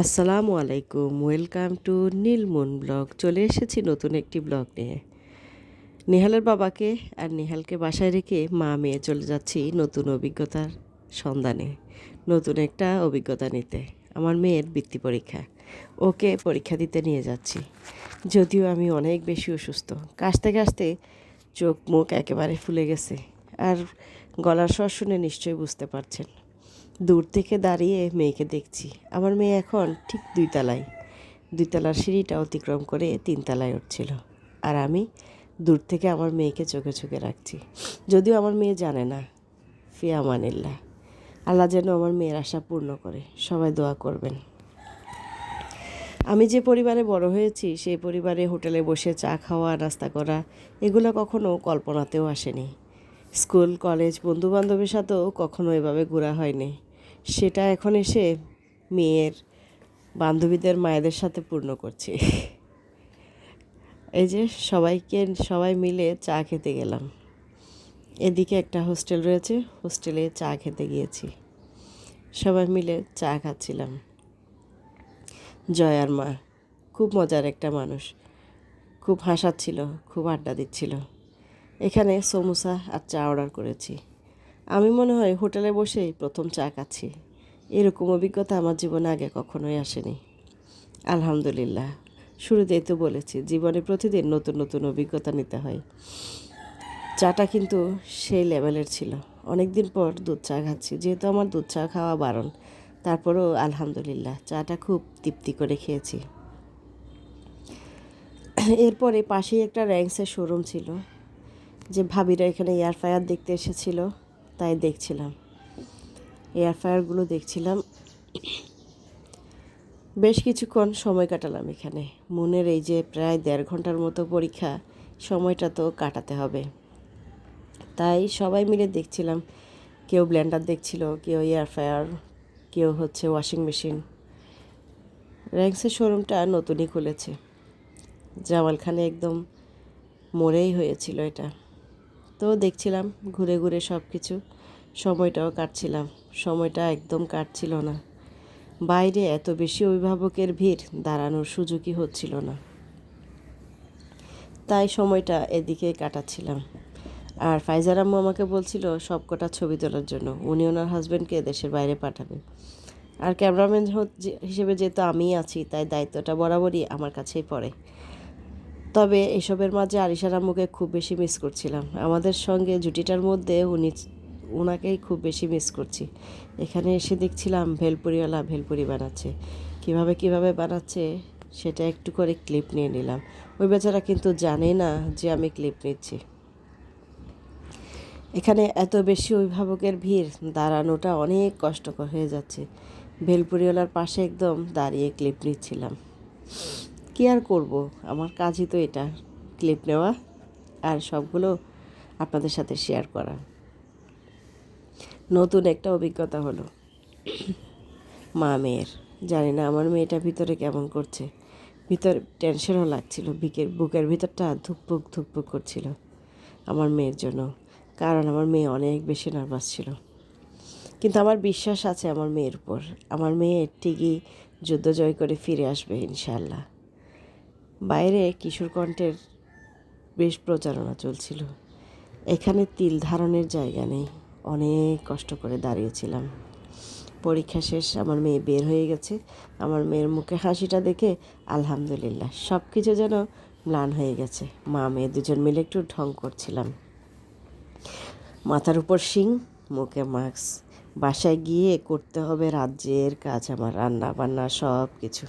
আসসালামু আলাইকুম, welcome to নীলমুন blog. চলে এসেছি নতুন একটি ব্লগ নিয়ে। নেহালের বাবাকে আর নেহালকে বাসায় রেখে মা মেয়ে চলে যাচ্ছি নতুন অভিজ্ঞতার সন্ধানে, নতুন একটা অভিজ্ঞতা নিতে। আমার মেয়ের বৃত্তি পরীক্ষা, ওকে পরীক্ষা দিতে নিয়ে যাচ্ছি। যদিও আমি অনেক বেশি অসুস্থ। কাশতে কাশতে চোখ মুখ একেবারে ফুলে গেছে। আর গলার স্বর শুনে নিশ্চয়ই বুঝতে পারছেন। দূর থেকে দাঁড়িয়ে মেয়েকে দেখছি। আমার মেয়ে এখন ঠিক দুই তলায় দুই তলার সিঁড়িটা অতিক্রম করে তিন তলায় উঠছিল। আর আমি দূর থেকে আমার মেয়েকে চোখে চোখে রাখছি। যদিও আমার মেয়ে জানে না, ফিয়া মানিল্লা। আল্লাহ যেন আমার মেয়ের আশা পূর্ণ করে। সবাই দোয়া করবেন। আমি যে পরিবারে বড় হয়েছি, সেই পরিবারে হোটেলে বসে চা খাওয়া, নাস্তা করা, এগুলো কখনো কল্পনাতেও আসেনি। স্কুল, কলেজ বন্ধু বান্ধবের সাথেও কখনো এভাবে ঘোরা হয়নি। সেটা এখন এসে মেয়ের বান্ধবীদের মায়েদের সাথে পূর্ণ করছি। এই যে সবাইকে, সবাই মিলে চা খেতে গেলাম। এদিকে একটা হোস্টেল রয়েছে, হোস্টেলে চা খেতে গিয়েছি। সবাই মিলে চা খাচ্ছিলাম। জয়ার মা খুব মজার একটা মানুষ। খুব হাসাচ্ছিল, খুব আড্ডা দিচ্ছিল। এখানে সমোসা আর চা অর্ডার করেছি। আমি মনে হয় হোটেলে বসেই প্রথম চা খাচ্ছি। এরকম অভিজ্ঞতা আমার জীবনে আগে কখনোই আসেনি। আলহামদুলিল্লাহ। শুরুতেই তো বলেছি, জীবনে প্রতিদিন নতুন নতুন অভিজ্ঞতা নিতে হয়। চাটা কিন্তু সেই লেভেলের ছিল। অনেক দিন পর দুধ চা খাচ্ছি, যেহেতু আমার দুধ চা খাওয়া বারণ। তারপরেও আলহামদুলিল্লাহ, চাটা খুব তৃপ্তি করে খেয়েছি। এরপরে পাশেই একটা র্যাঙ্কসের শোরুম ছিল, যে ভাবিরা এখানে এয়ার ফায়ার দেখতে এসেছিল। তাই দেখছিলাম। এয়ার ফায়ারগুলো দেখছিলাম। বেশ কিছুক্ষণ সময় কাটালাম এখানে। মনের এই যে প্রায় দেড় ঘণ্টার মতো পরীক্ষা, সময়টা তো কাটাতে হবে। তাই সবাই মিলে দেখছিলাম। কেউ ব্লেন্ডার দেখছিল, কেউ এয়ার ফায়ার কেউ হচ্ছে ওয়াশিং মেশিন র্যাঙ্কসের শোরুমটা নতুনই খুলেছে। জামালখানে একদম মোড়েই হয়েছিল এটা। তো দেখছিলাম ঘুরে ঘুরে সব কিছু সময়টাও কাটছিলাম। সময়টা একদম কাটছিল না। বাইরে এত বেশি অভিভাবকের ভিড়, দাঁড়ানোর সুযোগই হচ্ছিল না। তাই সময়টা এদিকে কাটাচ্ছিলাম। আর ফাইজার আম্মু আমাকে বলছিল, সব কটা ছবি তোলার জন্য। উনি ওনার হাজব্যান্ডকে দেশের বাইরে পাঠাবে। আর ক্যামেরাম্যান হিসেবে যেহেতু আমিই আছি, তাই দায়িত্বটা বরাবরই আমার কাছেই পড়ে। তবে এসবের মাঝে আরিশার আম্মুকে খুব বেশি মিস করছিলাম। আমাদের সঙ্গে জুটিটার মধ্যে উনি ওনাকেই খুব বেশি মিস করছি। এখানে এসে দেখছিলাম ভেলপুরিওয়ালা ভেলপুরি বানাচ্ছে। কীভাবে কীভাবে বানাচ্ছে সেটা একটু করে ক্লিপ নিয়ে নিলাম। ওই বেচারা কিন্তু জানে না যে আমি ক্লিপ নিচ্ছি। এখানে এত বেশি অভিভাবকের ভিড়, দাঁড়ানোটা অনেক কষ্টকর হয়ে যাচ্ছে। ভেলপুরিওয়ালার পাশে একদম দাঁড়িয়ে ক্লিপ নিচ্ছিলাম। কী আর করব? আমার কাজই তো এটা ক্লিপ নেওয়া আর সবগুলো আপনাদের সাথে শেয়ার করা। নতুন একটা অভিজ্ঞতা হলো। মা মেয়ের, জানি না আমার মেয়েটা ভিতরে কেমন করছে। ভিতর টেনশনও লাগছিল, বিকের, বুকের ভিতরটা ধুকপুক ধুকপুক করছিল আমার মেয়ের জন্য। কারণ আমার মেয়ে অনেক বেশি নার্ভাস ছিল। কিন্তু আমার বিশ্বাস আছে আমার মেয়ের উপর। আমার মেয়ে ঠিকই যুদ্ধ জয় করে ফিরে আসবে ইনশাল্লাহ বাইরে কিশোর কণ্ঠের বেশ প্রচারণা চলছিল। এখানে তিল ধারণের জায়গা নেই। অনেক কষ্ট করে দাঁড়িয়েছিলাম। পরীক্ষা শেষ, আমার মেয়ে বের হয়ে গেছে। আমার মেয়ের মুখে হাসিটা দেখে আলহামদুলিল্লাহ সব কিছু যেন ম্লান হয়ে গেছে। মা, মেয়ে দুজন মিলে একটু ঢং করছিলাম। মাথার উপর শিং, মুখে মাস্ক। বাসায় গিয়ে করতে হবে রাজ্যের কাজ, আমার রান্না বান্না সব কিছু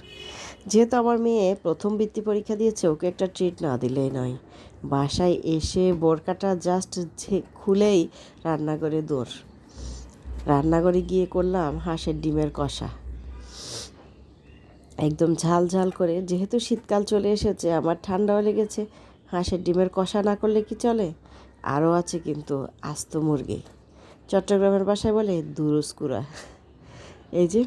যেহেতু আমার মেয়ে প্রথম বৃত্তি পরীক্ষা দিয়েছে, ওকে একটা ট্রিট না দিলেই নয়। বাসায় এসে বোরকাটা জাস্ট খুলেই রান্নাঘরে দৌড়। রান্নাঘরে গিয়ে করলাম হাঁসের ডিমের কষা। একদম ঝাল ঝাল করে, যেহেতু শীতকাল চলে এসেছে, আমার ঠান্ডাও লেগেছে, হাঁসের ডিমের কষা না করলে কি চলে? আরও আছে কিন্তু আস্ত মুরগি। চট্টগ্রামের বাসায় বলে দুরুস্কুরা এই যে,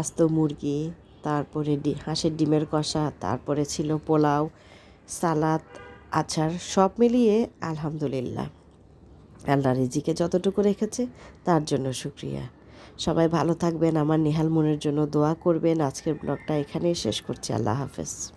আস্ত মুরগি তারপরে হাঁসের ডিমের কষা, তারপরে ছিল পোলাও, সালাদ, আচার, সব মিলিয়ে আলহামদুলিল্লাহ। আল্লাহ রিজিকে যতটুকু রেখেছে, তার জন্য শুক্রিয়া। সবাই ভালো থাকবেন। আমার নেহাল মনের জন্য দোয়া করবেন। আজকের ব্লগটা এখানেই শেষ করছি। আল্লাহ হাফেজ।